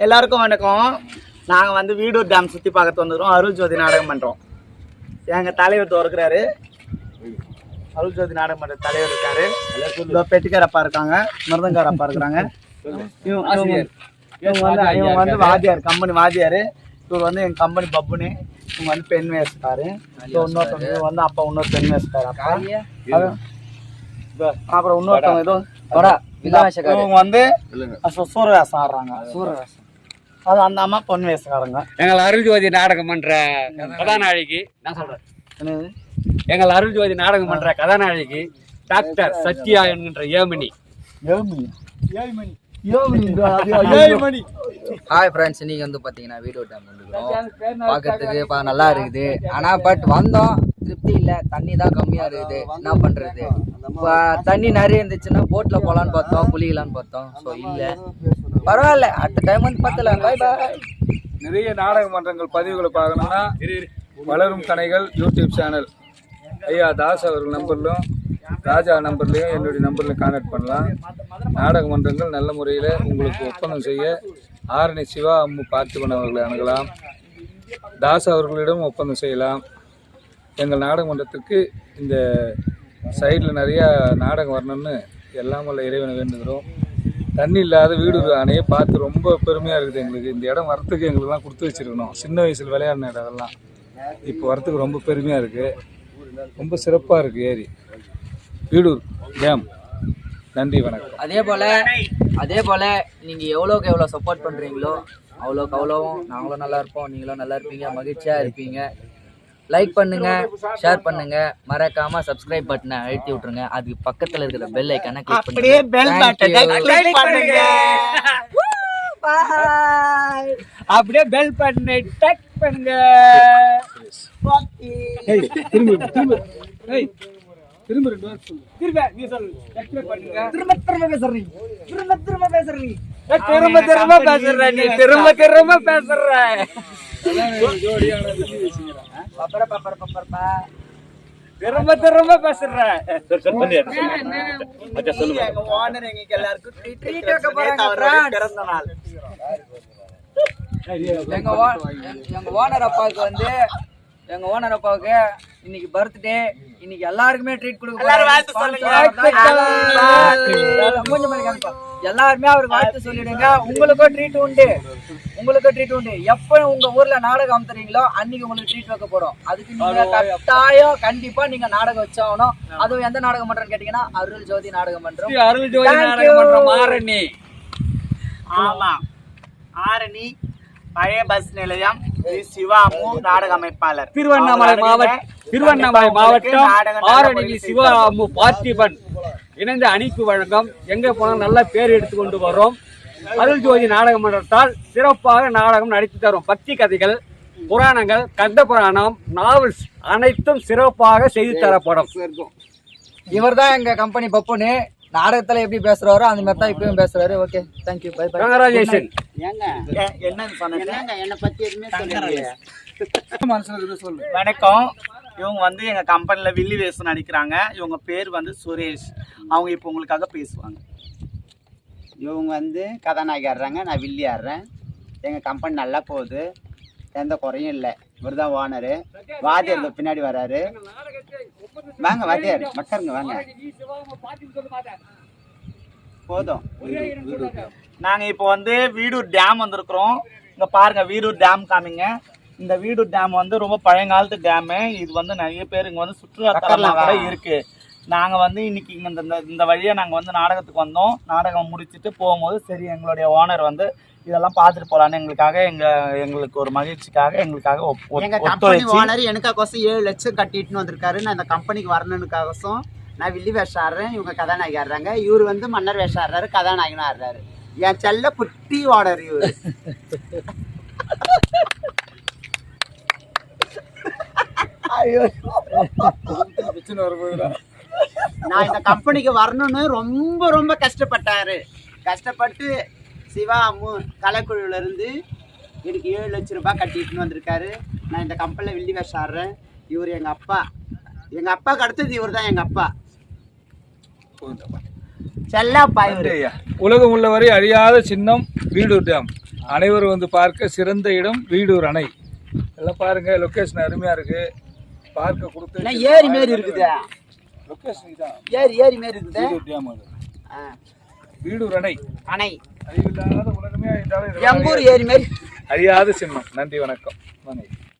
எல்லாருக்கும் வணக்கம். நாங்கள் வந்து வீடூர் டேம் சுற்றி பார்க்க வந்துக்கிறோம் அருள் ஜோதி நாடகம் பண்ணுறோம் எங்கள் தலைவர் இருக்கிறாரு. அருள் ஜோதி நாடகம் பண்ணுற தலைவர் இருக்காரு. இதோ பெட்டிக்காரப்பா இருக்காங்க. மிருதங்காரப்பா இருக்கிறாங்க. இவங்க இவங்க- வந்து இவங்க வந்து வாத்தியார். கம்பெனி வாத்தியார். இவர் வந்து எங்கள் கம்பெனி பப்புனு. இவங்க வந்து பெண் வேஸ்ட்டாரு இன்னொருத்தவங்க இவங்க வந்து அப்பா இன்னொரு பெண் வேஸ்ட்டாரு அப்பா. அப்புறம் இன்னொருத்தவங்க ஏதோ இவங்க வந்து சு- சூரவேஷம் ஆடுறாங்க. சூரவேஷம் அது அந்த அம்மா பொன் வேஷக்காரங்க. எங்கள் அருள்ஜோதி நாடகம் பண்ற கதாநாயகி நான் சொல்றேன். என்னது? எங்கள் அருள்ஜோதி நாடகம் பண்ற கதாநாயகி டாக்டர் சத்யா என்கின்ற ஏழ்மணி. ஏழ்மணி. ஏழ்மணி. ஹாய் ஃப்ரெண்ட்ஸ் இன்னைக்கு வந்து பார்த்தீங்கன்னா வீடியோ டேம் வந்துருக்கோம் பார்க்கறதுக்கு பா நல்லா இருக்குது. ஆனால் பட் வந்தோம். திருப்தி இல்லை தண்ணி தான் கம்மியாக இருக்குது. என்ன பண்ணுறது தண்ணி நிறைய இருந்துச்சுன்னா போட்டில் போகலான்னு பார்த்தோம் குளிக்கலான்னு பார்த்தோம். ஸோ இல்லை. பரவாயில்ல அடுத்த டைம் வந்து பார்த்தலாம் பாய் பாய் நிறைய நாடக மன்றங்கள் பதிவுகளை பார்க்கணும்னா வளரும் கனைகள் யூடியூப் சேனல் ஐயா தாஸ் அவர்கள் நம்பர்லையும் ராஜா நம்பர்லையும் என்னுடைய நம்பர்லையும் கான்டாக்ட் பண்ணலாம். நாடக மன்றங்கள் நல்ல முறையில் உங்களுக்கு ஒப்பந்தம் செய்ய ஆரணி சிவா அம்மு பார்த்திபன் அவர்களை அணுகலாம். தாஸ் அவர்களிடம் ஒப்பந்தம் செய்யலாம். எங்கள் நாடக மன்றத்திற்கு இந்த சைடில் நிறையா நாடகம் வரணும்னு எல்லாம் உள்ள இறைவனை வேண்டுகிறோம். தண்ணி இல்லாத வீடு அணையை பார்த்து ரொம்ப பெருமையாக இருக்குது எங்களுக்கு. இந்த இடம் வரத்துக்கு எங்களுக்குலாம் கொடுத்து வச்சிருக்கணும். சின்ன வயசில் விளையாடின இடம் அதெல்லாம். இப்போ வரத்துக்கு ரொம்ப பெருமையாக இருக்குது ரொம்ப சிறப்பாக இருக்குது ஏரி. வீடூர் டேம். நன்றி வணக்கம். அதே போல் அதே போல் நீங்கள் எவ்வளோக்கு எவ்வளோ சப்போர்ட் பண்ணுறீங்களோ அவ்வளோக்கு அவ்வளோவும் நாங்களும் நல்லா இருப்போம். நீங்களும் நல்லா இருப்பீங்க. மகிழ்ச்சியாக இருப்பீங்க. லைக் பண்ணுங்க ஷேர் பண்ணுங்க. மறக்காம சப்ஸ்கிரைப் பட்டனை அழுத்தி விட்டுருங்க. அதுக்கு பக்கத்துல இருக்கிற பெல் ஐக்கான கிளிக் அப்படியே பெல் பட்டனை கிளிக் பண்ணுங்க. அப்படியே பெல் பட்டனை டக் பண்ணுங்க. திரும்ப நீ சொல்லு. Subscribe பண்ணுங்க. திரும்ப திரும்ப பேசுறீங்க திரும்ப திரும்ப பேசுறீங்க திரும்ப திரும்ப பேசுற நீ திரும்ப திரும்ப பேசுற திரும்ப திரும்ப பேசுற எங்க ஓனர் எங்களுக்கு எல்லாருக்கும் ட்ரீட் வைக்க போறாங்க பிறந்த நாள் எங்க ஓனர் அப்பாவுக்கு வந்து எங்க ஓனர் அப்பாவுக்கு இன்னைக்கு பர்த்டே இன்னைக்கு எல்லாருக்குமே ட்ரீட் கொடுக்க எல்லாரும் அவருக்கு வாழ்த்து சொல்லிடுங்க. உங்களுக்கும் ட்ரீட் உண்டு. உங்களுக்கும் ட்ரீட் உண்டு. எப்ப உங்க ஊர்ல நாடகம் அமுத்துறீங்களோ அன்னைக்கு உங்களுக்கு ட்ரீட் வைக்க போறோம். அதுக்கு நீங்க கட்டாயம் கண்டிப்பா நீங்க நாடகம் வச்சாகணும். அதுவும் எந்த நாடகம் பண்றேன்னு கேட்டீங்கன்னா அருள் ஜோதி நாடகம் பண்றோம். அருள்ஜோதி Thank நாடகம் மாரணி ஆமா. ஆரணி பழைய பஸ் நிலையம். சிவாமு நாடக அமைப்பாளர். திருவண்ணாமலை மாவட்டம் திருவண்ணாமலை மாவட்டம் ஆரணி சிவாமு பார்த்திபன் இணைந்த அணிக்கு வழங்கம். எங்க போனாலும் நல்ல பேர் எடுத்துக்கொண்டு வரோம் அருள் ஜோதி நாடக மன்றத்தால் சிறப்பாக நாடகம் நடித்து தரும் பக்தி கதைகள் புராணங்கள் கந்த புராணம் நாவல்ஸ் அனைத்தும் சிறப்பாக செய்து தரப்படும். இவர்தான் எங்க கம்பெனி பப்புனு நாடகத்துல எப்படி பேசுறாரோ அந்த மாதிரி தான் இப்பயும் பேசுறாரு. Okay thank you bye bye congratulation. வணக்கம். இவங்க வந்து எங்க கம்பெனில வில்லி வேஷம் நடிக்கிறாங்க. இவங்க பேர் வந்து சுரேஷ். அவங்க இப்போ உங்களுக்காக பேசுவாங்க. இவங்க வந்து கதாநாயகி ஆடுறாங்க. நான் வில்லி ஆடுறேன். எங்கள் கம்பெனி நல்லா போகுது. எந்த குறையும் இல்லை. இவர் தான் ஓனரு வாத்தியார் பின்னாடி வராரு. வாங்க வாத்தியார் மக்கருங்க வாங்க. போதும். நாங்க இப்போ வந்து வீடூர் டேம் வந்திருக்கிறோம். இங்க பாருங்க வீடூர் டேம் காமிங்க. இந்த வீடூர் டேம் வந்து ரொம்ப பழங்காலத்து டேமு. இது வந்து நிறைய பேர் இங்க வந்து சுற்றுலாத்தலமா கூட இருக்கு. நாங்க வந்து இன்னைக்கு இங்க இந்த இந்த- இந்த வழியா நாங்க வந்து நாடகத்துக்கு வந்தோம். நாடகம் முடிச்சிட்டு போகும்போது சரி எங்களுடைய ஓனர் வந்து இதெல்லாம் பார்த்துட்டு போலான்னு எங்களுக்காக எங்க எங்களுக்கு ஒரு மகிழ்ச்சிக்காக எங்களுக்காக எங்கள் ஒத்துழைச்சு ஓனர் எனக்காகோசம் ஏழு லட்சம் கட்டிட்டுன்னு வந்திருக்காரு. நான் இந்த கம்பெனிக்கு வரணுனுக்காகோசம் நான் வில்லி வேஷம் ஆடுறேன் இவங்க கதாநாயகி ஆடுறாங்க. இவர் வந்து மன்னர் வேஷம் ஆடுறாரு கதாநாயகனும் ஆடுறாரு. என் செல்ல குட்டி ஓனர் இவர். நான் இந்த கம்பெனிக்கு வரணும்னு ரொம்ப ரொம்ப கஷ்டப்பட்டாரு. கஷ்டப்பட்டு சிவா அம்மு கலைக்குழுல இருந்து எனக்கு ஏழு லட்ச ரூபாய் கட்டிட்டுன்னு வந்திருக்காரு. நான் இந்த கம்பெனியில் வில்லி வேஷம் ஆடுறேன். இவர் எங்கள் அப்பா. எங்கள் அப்பாவுக்கு அடுத்தது இவர் தான் எங்கள் அப்பா. செல்லப்பா இவர். உலகம் உள்ளவரை அழியாத சின்னம் வீடூர் டேம். அனைவரும் வந்து பார்க்க சிறந்த இடம் வீடூர் அணை. எல்லாம் பாருங்க லொகேஷன் அருமையா இருக்கு. பார்க்க கொடுத்து ஏரி மாரி இருக்குது. ஏரி ஏரி மாரி இருக்குது. வீடூர் அணை. அணை. அறிவில்லாத உலகமே எங்கூர் ஏரி மாரி அழியாத சின்னம். நன்றி வணக்கம். வணக்கம்